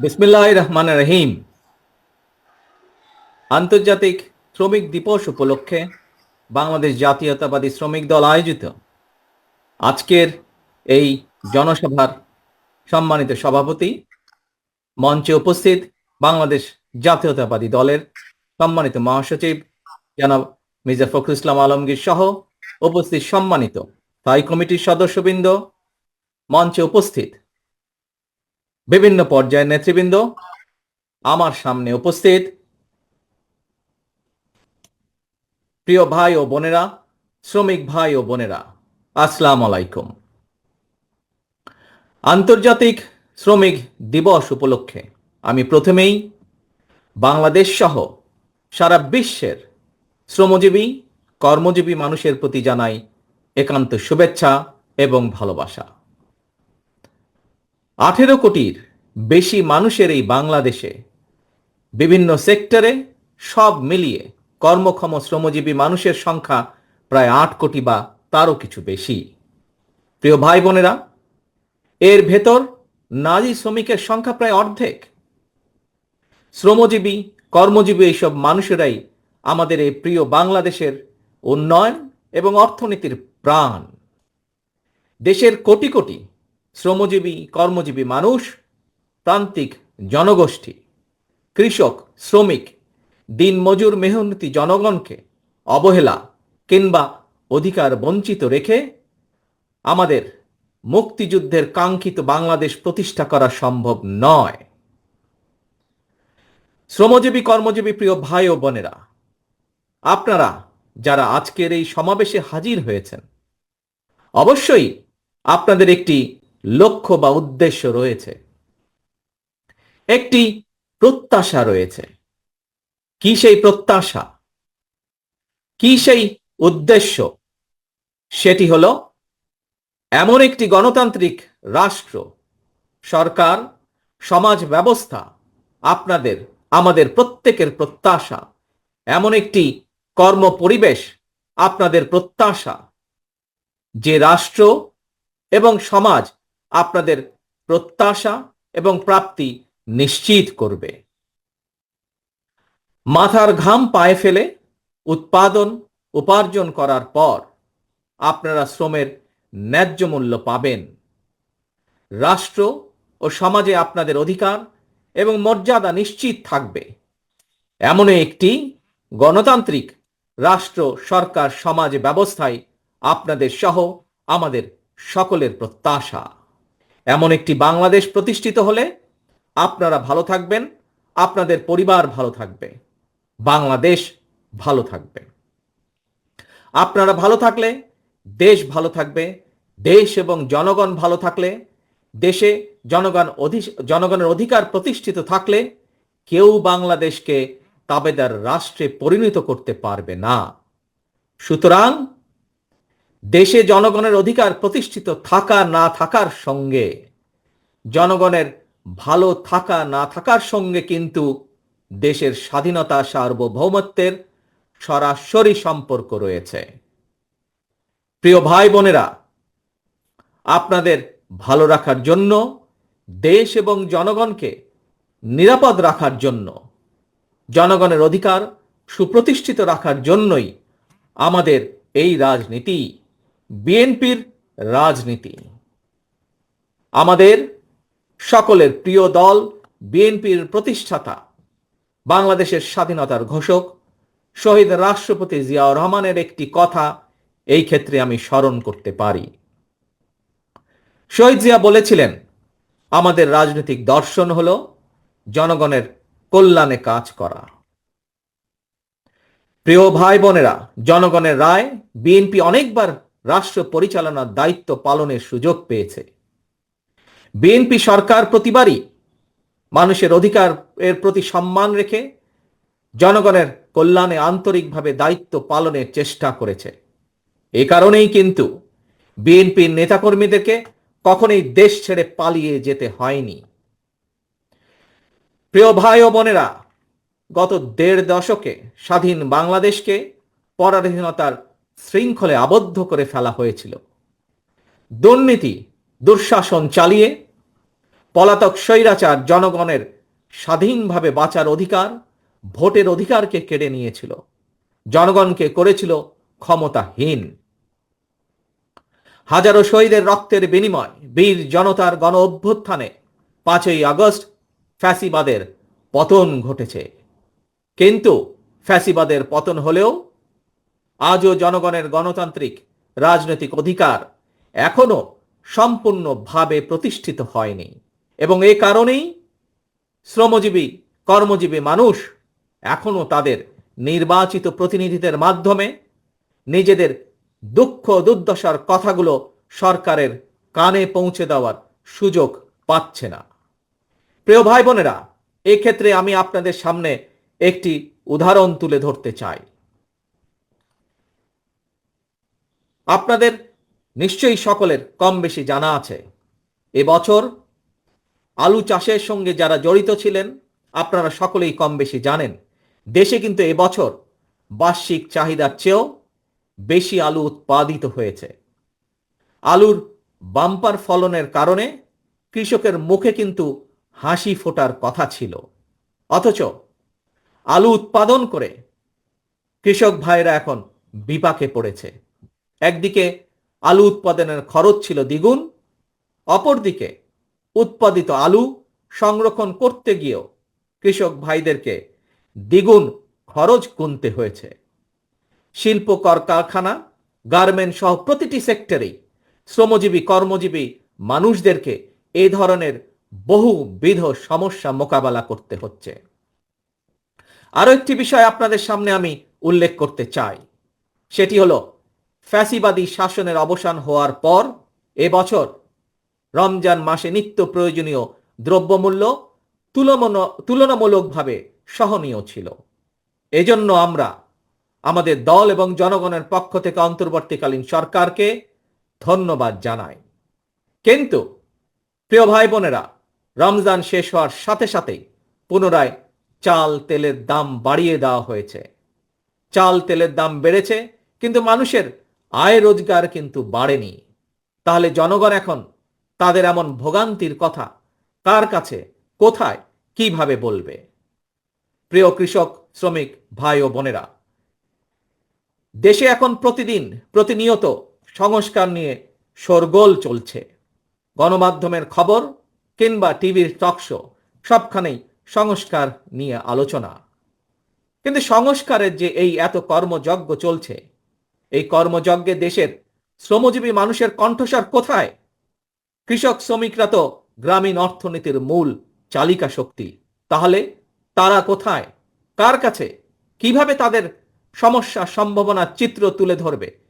বিসমিল্লাহ রহমান রহিম আন্তর্জাতিক শ্রমিক দিবস উপলক্ষে বাংলাদেশ জাতীয়তাবাদী শ্রমিক দল আয়োজিত। আজকের এই জনসভার সম্মানিত সভাপতি মঞ্চে উপস্থিত বাংলাদেশ জাতীয়তাবাদী দলের সম্মানিত মহাসচিব জনাব মির্জা ফখরুল ইসলাম আলমগীর সহ উপস্থিত সম্মানিত স্থায়ী কমিটির সদস্যবৃন্দ, মঞ্চে উপস্থিত বিভিন্ন পর্যায়ের নেতৃবৃন্দ, আমার সামনে উপস্থিত প্রিয় ভাই ও বোনেরা, শ্রমিক ভাই ও বোনেরা, আসসালাম আলাইকুম। আন্তর্জাতিক শ্রমিক দিবস উপলক্ষে আমি প্রথমেই বাংলাদেশ সহ সারা বিশ্বের শ্রমজীবী, কর্মজীবী মানুষের প্রতি জানাই একান্ত শুভেচ্ছা এবং ভালোবাসা। আঠেরো কোটির বেশি মানুষের এই বাংলাদেশে বিভিন্ন সেক্টরে সব মিলিয়ে কর্মক্ষম শ্রমজীবী মানুষের সংখ্যা প্রায় আট কোটি বা তারও কিছু বেশি। প্রিয় ভাই বোনেরা এর ভেতর নারী শ্রমিকের সংখ্যা প্রায় অর্ধেক। শ্রমজীবী, কর্মজীবী এইসব মানুষেরাই আমাদের এই প্রিয় বাংলাদেশের উন্নয়ন এবং অর্থনীতির প্রাণ। দেশের কোটি কোটি শ্রমজীবী, কর্মজীবী মানুষ প্রান্তিক জনগোষ্ঠী, কৃষক, শ্রমিক, দিনমজুর মেহনতি জনগণকে অবহেলা কিংবা অধিকার বঞ্চিত রেখে আমাদের মুক্তিযুদ্ধের কাঙ্ক্ষিত বাংলাদেশ প্রতিষ্ঠা করা সম্ভব নয়। শ্রমজীবী, কর্মজীবী প্রিয় ভাই ও বোনেরা, আপনারা যারা আজকের এই সমাবেশে হাজির হয়েছেন অবশ্যই আপনাদের একটি লক্ষ্য বা উদ্দেশ্য রয়েছে। একটি প্রত্যাশা রয়েছে। কি সেই প্রত্যাশা? কি সেই উদ্দেশ্য? সেটি হল এমন একটি গণতান্ত্রিক রাষ্ট্র, সরকার, সমাজ ব্যবস্থা, আপনাদের, আমাদের প্রত্যেকের প্রত্যাশা। এমন একটি কর্ম পরিবেশ আপনাদের প্রত্যাশা। যে রাষ্ট্র এবং সমাজ আপনাদের প্রত্যাশা এবং প্রাপ্তি নিশ্চিত করবে। মাথার ঘাম পায়ে ফেলে উৎপাদন, উপার্জন করার পর আপনারা শ্রমের ন্যায্য মূল্য পাবেন। রাষ্ট্র ও সমাজে আপনাদের অধিকার এবং মর্যাদা নিশ্চিত থাকবে। এমন একটি গণতান্ত্রিক রাষ্ট্র সরকার সমাজ ব্যবস্থায় আপনাদের সহ আমাদের সকলের প্রত্যাশা। এমন একটি বাংলাদেশ প্রতিষ্ঠিত হলে আপনারা ভালো থাকবেন, আপনাদের পরিবার ভালো থাকবে, বাংলাদেশ ভালো থাকবে। আপনারা ভালো থাকলে, দেশ ভালো থাকবে, দেশ এবং জনগণ ভালো থাকলে, দেশে জনগণ জনগণের অধিকার প্রতিষ্ঠিত থাকলে কেউ বাংলাদেশকে তাবেদার রাষ্ট্রে পরিণত করতে পারবে না। সুতরাং দেশে জনগণের অধিকার প্রতিষ্ঠিত থাকা না থাকার সঙ্গে, জনগণের ভালো থাকা না থাকার সঙ্গে কিন্তু দেশের স্বাধীনতা সার্বভৌমত্বের সরাসরি সম্পর্ক রয়েছে। প্রিয় ভাই বোনেরা, আপনাদের ভালো রাখার জন্য, দেশ এবং জনগণকে নিরাপদ রাখার জন্য, জনগণের অধিকার সুপ্রতিষ্ঠিত রাখার জন্যই আমাদের এই রাজনীতি বিএনপির রাজনীতি। আমাদের সকলের প্রিয় দল বিএনপির প্রতিষ্ঠাতা, বাংলাদেশের স্বাধীনতার ঘোষক শহীদ রাষ্ট্রপতি জিয়াউর রহমানের একটি কথা এই ক্ষেত্রে আমি স্মরণ করতে পারি। শহীদ জিয়া বলেছিলেন, আমাদের রাজনৈতিক দর্শন হল জনগণের কল্যাণে কাজ করা। প্রিয় ভাই বোনেরা জনগণের রায় বিএনপি অনেকবার রাষ্ট্র পরিচালনার দায়িত্ব পালনের সুযোগ পেয়েছে। বিএনপি সরকার প্রতিবারই মানুষের অধিকার এর প্রতি সম্মান রেখে জনগণের কল্যাণে আন্তরিকভাবে দায়িত্ব পালনের চেষ্টা করেছে। এ কারণেই কিন্তু বিএনপির নেতাকর্মীদেরকে কখনোই দেশ ছেড়ে পালিয়ে যেতে হয়নি। প্রিয় ভাই ও বোনেরা, গত দেড় দশকে স্বাধীন বাংলাদেশকে পরাধীনতার শৃঙ্খলে আবদ্ধ করে ফেলা হয়েছিল। দুর্নীতি, দুঃশাসন চালিয়ে পলাতক স্বৈরাচার জনগণের স্বাধীনভাবে বাঁচার অধিকার, ভোটের অধিকারকে কেড়ে নিয়েছিল। জনগণকে করেছিল ক্ষমতাহীন। হাজারো শহীদের রক্তের বিনিময় বীর জনতার গণ অভ্যুত্থানে পাঁচই আগস্ট ফ্যাসিবাদের পতন ঘটেছে। কিন্তু ফ্যাসিবাদের পতন হলেও আজও জনগণের গণতান্ত্রিক রাজনৈতিক অধিকার এখনও সম্পূর্ণভাবে প্রতিষ্ঠিত হয়নি। এবং এ কারণেই শ্রমজীবী, কর্মজীবী মানুষ এখনও তাদের নির্বাচিত প্রতিনিধিদের মাধ্যমে নিজেদের দুঃখ দুর্দশার কথাগুলো সরকারের কানে পৌঁছে দেওয়ার সুযোগ পাচ্ছে না। প্রিয় ভাই বোনেরা, এক্ষেত্রে আমি আপনাদের সামনে একটি উদাহরণ তুলে ধরতে চাই। আপনাদের নিশ্চয়ই সকলের কম বেশি জানা আছে। এবছর আলু চাষের সঙ্গে যারা জড়িত ছিলেন, আপনারা সকলেই কম বেশি জানেন। দেশে কিন্তু এবছর বার্ষিক চাহিদার চেয়েও বেশি আলু উৎপাদিত হয়েছে। আলুর বাম্পার ফলনের কারণে কৃষকের মুখে কিন্তু হাসি ফোটার কথা ছিল। অথচ আলু উৎপাদন করে কৃষক ভাইরা এখন বিপাকে পড়েছে। একদিকে আলু উৎপাদনের খরচ ছিল দ্বিগুণ, অপরদিকে উৎপাদিত আলু সংরক্ষণ করতে গিয়েও কৃষক ভাইদেরকে দ্বিগুণ খরচ গুনতে হয়েছে। শিল্প, কর, কারখানা, গার্মেন্ট সহ প্রতিটি সেক্টরেই শ্রমজীবী, কর্মজীবী মানুষদেরকে এই ধরনের বহুবিধ সমস্যা মোকাবেলা করতে হচ্ছে। আরও একটি বিষয় আপনাদের সামনে আমি উল্লেখ করতে চাই, সেটি হলো ফ্যাসিবাদী শাসনের অবসান হওয়ার পর এবছর রমজান মাসে নিত্য প্রয়োজনীয় দ্রব্যমূল্য তুলনামূলকভাবে সহনীয় ছিল। এজন্য আমরা আমাদের দল এবং জনগণের পক্ষ থেকে অন্তর্বর্তীকালীন সরকারকে ধন্যবাদ জানাই। কিন্তু প্রিয় ভাই বোনেরা, রমজান শেষ হওয়ার সাথে সাথেই পুনরায় চাল তেলের দাম বাড়িয়ে দেওয়া হয়েছে। চাল তেলের দাম বেড়েছে, কিন্তু মানুষের আয় রোজগার কিন্তু বাড়েনি। তাহলে জনগণ এখন তাদের এমন ভোগান্তির কথা কার কাছে, কোথায়, কীভাবে বলবে? প্রিয় কৃষক, শ্রমিক, ভাই ও বোনেরা, দেশে এখন প্রতিদিন প্রতিনিয়ত সংস্কার নিয়ে শোরগোল চলছে। গণমাধ্যমের খবর কিংবা টিভির টকশো সবখানেই সংস্কার নিয়ে আলোচনা। কিন্তু সংস্কারের যে এই এত কর্মযজ্ঞ চলছে এই কর্মযজ্ঞে দেশের শ্রমজীবী মানুষের কণ্ঠস্বর কোথায়? কৃষক শ্রমিকরা তো গ্রামীণ অর্থনীতির মূল চালিকা শক্তি। তাহলে তারা কোথায়? কার কাছে? কীভাবে তাদের সমস্যা সম্ভাবনার চিত্র তুলে ধরবে?